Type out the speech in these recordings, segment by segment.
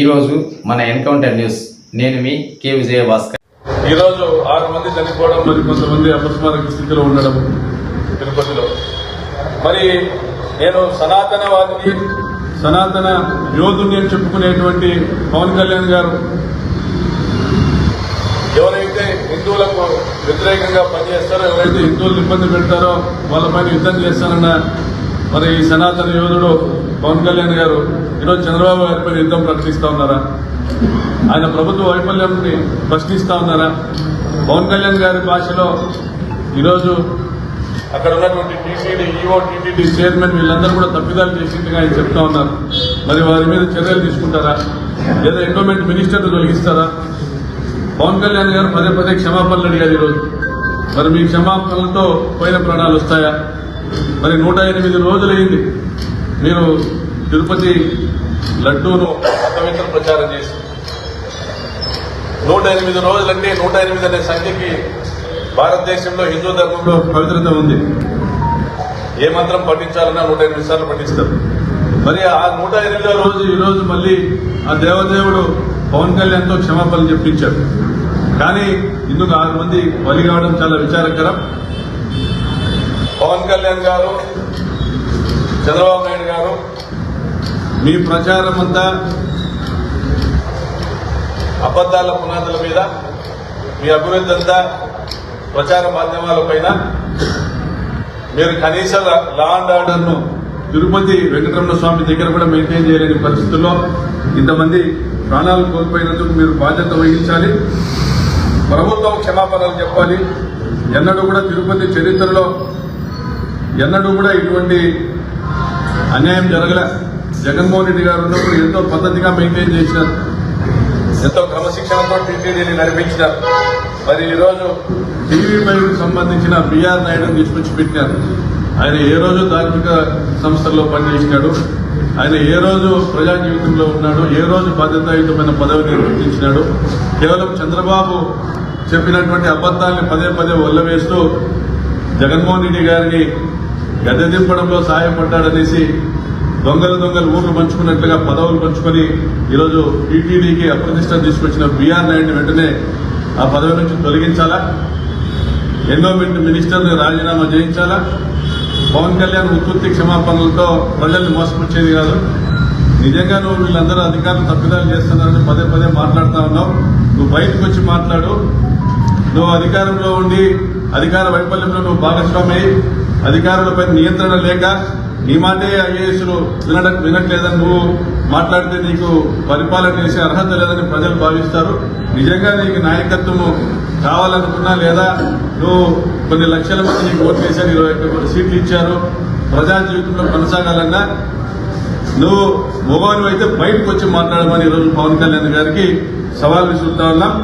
ఈరోజు మన encounter news. నేను మీ కె విజయ భాస్కర్ ఈరోజు ఆరు మంది చనిపోవడం మరి కొంతమంది అపస్మారక స్థితిలో ఉండడం తిరుపతిలో. మరి నేను సనాతనవాదిని సనాతన యోధుని అని చెప్పుకునేటువంటి పవన్ కళ్యాణ్ గారు ఎవరైతే హిందువులకు వ్యతిరేకంగా పనిచేస్తారో ఎవరైతే హిందువులను ఇబ్బంది పెడతారో వాళ్ళపైన యుద్ధం చేస్తానన్న మరి ఈ సనాతన యోధుడు పవన్ కళ్యాణ్ గారు ఈరోజు చంద్రబాబు గారిపై యుద్ధం ప్రశ్నిస్తూ ఉన్నారా? ఆయన ప్రభుత్వ వైఫల్యంని ప్రశ్నిస్తూ ఉన్నారా? పవన్ కళ్యాణ్ గారి భాషలో ఈరోజు అక్కడ ఉన్నటువంటి టీసీడీ ఈఓ టీటీడీ చైర్మన్ వీళ్ళందరూ కూడా తప్పిదాలు చేసిందిగా ఆయన చెప్తా ఉన్నారు. మరి వారి మీద చర్యలు తీసుకుంటారా? లేదా ఎండోమెంట్ మినిస్టర్ని తొలగిస్తారా? పవన్ కళ్యాణ్ గారు పదే పదే క్షమాపణలు అడిగారు ఈరోజు. మరి మీ క్షమాపణలతో పోయిన ప్రాణాలు వస్తాయా? మరి నూట ఎనిమిది రోజులైంది. మీరు తిరుపతి లడ్డూను అపవిత్ర ప్రచారం చేసి నూట ఎనిమిది రోజులంటే నూట ఎనిమిది అనే సంఖ్యకి భారతదేశంలో హిందూ ధర్మంలో పవిత్రత ఉంది. ఏ మంత్రం పఠించాలన్నా నూట ఎనిమిది సార్లు పఠిస్తారు. మరి ఆ నూట ఎనిమిదో రోజు ఈరోజు మళ్ళీ ఆ దేవదేవుడు పవన్ కళ్యాణ్తో క్షమాపణలు చెప్పించాడు. కానీ ఇందుకు ఆరు మంది బలి కావడం చాలా విచారకరం. పవన్ కళ్యాణ్ గారు చంద్రబాబు నాయుడు గారు మీ ప్రచారం అంతా అబద్ధాల పునాదుల మీద మీ అభివృద్ధి అంతా ప్రచార మాధ్యమాల పైన మీరు కనీస లా అండ్ తిరుపతి వెంకటరమణ స్వామి దగ్గర కూడా మెయింటైన్ చేయలేని పరిస్థితుల్లో ఇంతమంది ప్రాణాలు కోల్పోయినందుకు మీరు బాధ్యత వహించాలి. ప్రభుత్వం క్షమాపణలు చెప్పాలి. ఎన్నడూ కూడా తిరుపతి చరిత్రలో ఎన్నడూ కూడా ఇటువంటి అన్యాయం జరగలే. జగన్మోహన్ రెడ్డి గారు ఉన్నప్పుడు ఎంతో పద్ధతిగా మెయింటైన్ చేసినారు. ఎంతో క్రమశిక్షణతో టీటీడీని నడిపించినారు. మరి ఈరోజు టీవీ మైకి సంబంధించిన బిఆర్ నాయుడు తీసుకొచ్చి పెట్టినారు. ఆయన ఏ రోజు ధార్మిక సంస్థల్లో పనిచేసినాడు? ఆయన ఏ రోజు ప్రజా జీవితంలో ఉన్నాడు? ఏ రోజు బాధ్యతాయుతమైన పదవిని నిర్వర్తించినాడు కేవలం చంద్రబాబు చెప్పినటువంటి అబద్ధాన్ని పదే పదే వల్లవేస్తూ జగన్మోహన్ రెడ్డి గారిని గద్దె దింపడంలో సహాయపడ్డాడనేసి దొంగలు దొంగలు ఊర్లు పంచుకున్నట్లుగా పదవులు పంచుకొని ఈరోజు టీటీడీకి అప్రతిష్ట తీసుకొచ్చిన బీఆర్ నాయుడిని వెంటనే ఆ పదవి నుంచి తొలగించాలా? ఎండోమెంట్ మినిస్టర్ని రాజీనామా చేయించాలా? పవన్ కళ్యాణ్ ఉత్పత్తి క్షమాపణలతో ప్రజల్ని మోసపుచ్చేది కాదు. నిజంగా నువ్వు వీళ్ళందరూ అధికారులు తప్పిదాలు చేస్తున్నారని పదే పదే మాట్లాడుతా ఉన్నావు. నువ్వు బయటకు వచ్చి మాట్లాడు. నువ్వు అధికారంలో ఉండి అధికార వైఫల్యంలో నువ్వు భాగస్వామి అధికారులపై నియంత్రణ లేక నీ మాటే ఐఏఎస్లు వినడ వినట్లేదని నువ్వు మాట్లాడితే నీకు పరిపాలన చేసే అర్హత లేదని ప్రజలు భావిస్తారు. నిజంగా నీకు నాయకత్వము కావాలనుకున్నా లేదా నువ్వు కొన్ని లక్షల మంది నీకు ఓట్లు వేశారు ఇరవై ఒక్క సీట్లు ఇచ్చారు ప్రజా జీవితంలో కొనసాగాలన్నా నువ్వు మొబైల్ అయితే బయటకు వచ్చి మాట్లాడమని ఈరోజు పవన్ కళ్యాణ్ గారికి సవాల్ విసురుతా ఉన్నాం.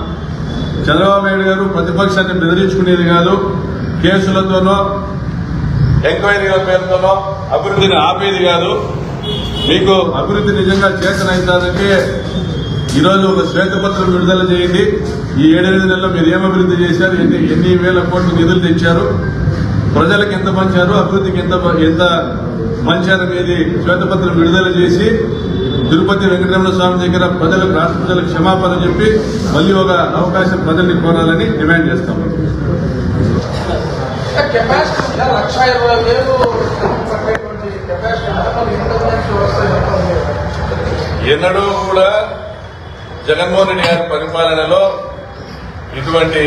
చంద్రబాబు నాయుడు గారు ప్రతిపక్షాన్ని బెదిరించుకునేది కాదు కేసులతోనో ఎంక్వైరీల పేరుతోనో అభివృద్ధిని ఆపేది కాదు. మీకు అభివృద్ధి నిజంగా చేతనైతానికి ఈరోజు ఒక శ్వేతపత్రం విడుదల చేయండి. ఈ ఏడెనిమిది నెలల్లో మీరు ఏం అభివృద్ధి చేశారు? ఎన్ని ఎన్ని వేల కోట్లు నిధులు తెచ్చారు? ప్రజలకు ఎంత పంచారు? అభివృద్ధికి ఎంత ఎంత పంచారనేది శ్వేతపత్రం విడుదల చేసి తిరుపతి వెంకటరమణ స్వామి దగ్గర ప్రజలకు రాష్ట్ర ప్రజలకు క్షమాపణ చెప్పి మళ్ళీ ఒక అవకాశం ప్రజల్ని కోరాలని డిమాండ్ చేస్తాము కెపాసిటీ ఉందా? లక్ష ఇరవై వేలు పట్టేటువంటి కెపాసిటీ వస్తాయి ఎన్నడూ కూడా జగన్మోహన్ రెడ్డి గారి పరిపాలనలో ఇటువంటి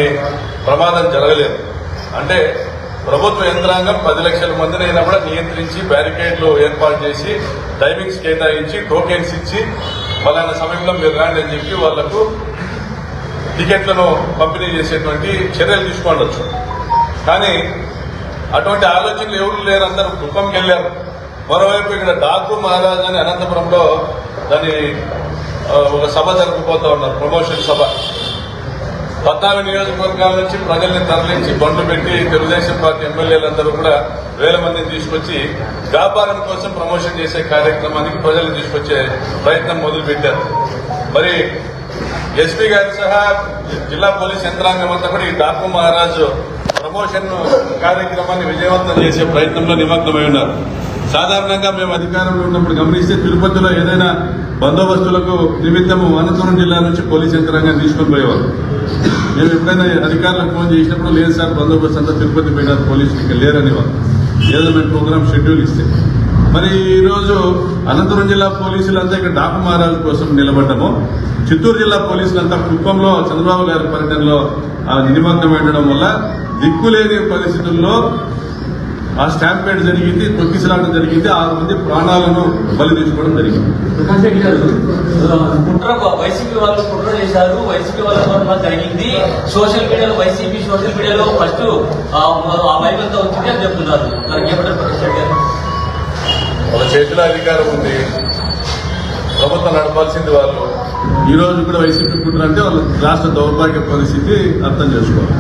ప్రమాదం జరగలేదు. అంటే ప్రభుత్వ యంత్రాంగం పది లక్షల మందిని అయినా కూడా నియంత్రించి బ్యారికేడ్లు ఏర్పాటు చేసి టైమింగ్స్ కేటాయించి టోకెన్స్ ఇచ్చి ఫలానా సమయంలో మీరు రాండి అని చెప్పి వాళ్ళకు టికెట్లను పంపిణీ చేసేటువంటి చర్యలు తీసుకోండొచ్చు. కానీ అటువంటి ఆలోచనలు ఎవరు లేరు అందరూ. కుప్పంకి వెళ్ళారు. మరోవైపు ఇక్కడ డాకు మహారాజ్ అని అనంతపురంలో దాని ఒక సభ జరగబోతా ఉన్నారు ప్రమోషన్ సభ. పద్నాలుగు నియోజకవర్గాల నుంచి ప్రజల్ని తరలించి బండ్లు పెట్టి తెలుగుదేశం పార్టీ ఎమ్మెల్యేలందరూ కూడా వేల మందిని తీసుకొచ్చి వ్యాపారం కోసం ప్రమోషన్ చేసే కార్యక్రమానికి ప్రజల్ని తీసుకొచ్చే ప్రయత్నం మొదలుపెట్టారు. మరి ఎస్పీ గారి సహా జిల్లా పోలీస్ యంత్రాంగం అంతా కూడా ఈ డాకు మహారాజు ప్రమోషన్ కార్యక్రమాన్ని విజయవంతం చేసే ప్రయత్నంలో నిమగ్నమై ఉన్నారు. సాధారణంగా మేము అధికారంలో ఉన్నప్పుడు గమనిస్తే తిరుపతిలో ఏదైనా బందోబస్తులకు నిమిత్తము అనంతపురం జిల్లా నుంచి పోలీస్ యంత్రాంగాన్ని తీసుకొని పోయేవారు. మేము ఎప్పుడైనా అధికారులకు ఫోన్ చేసినప్పుడు లేదు సార్ బందోబస్తు అంతా తిరుపతి పోయినారు పోలీసులు ఇంకా లేరని వాళ్ళు ఏదో మేము ప్రోగ్రామ్ షెడ్యూల్ ఇస్తే. మరి ఈరోజు అనంతపురం జిల్లా పోలీసులంతా ఇక్కడ డాకు మారాల కోసం నిలబడ్డము. చిత్తూరు జిల్లా పోలీసులంతా కుప్పంలో చంద్రబాబు గారి పర్యటనలో ఆ నిమగ్నం ఉండడం వల్ల దిక్కులేని పరిస్థితుల్లో ఆ స్టాంప్ పేడ్ జరిగింది తొక్కిసలాటం జరిగింది ఆరు మంది ప్రాణాలను బలి తీసుకోవడం జరిగింది. ప్రకాష్ రెడ్డి గారు కుట్ర వైసీపీ వాళ్ళు కుట్ర చేశారు వైసీపీ వాళ్ళ జరిగింది. సోషల్ మీడియాలో వైసీపీ సోషల్ మీడియాలో ఫస్ట్ ఆ అంతా వచ్చింది అని చెప్తున్నారు. దానికి ఏమంటారు ప్రకాష్ రెడ్డి గారు? వాళ్ళ చేతిలో అధికారం ఉంది. ప్రభుత్వం నడపాల్సింది వాళ్ళు. ఈ రోజు కూడా వైసీపీ కుట్రంటే వాళ్ళ రాష్ట్ర దౌర్భాగ్య పరిస్థితి అర్థం చేసుకోవాలి.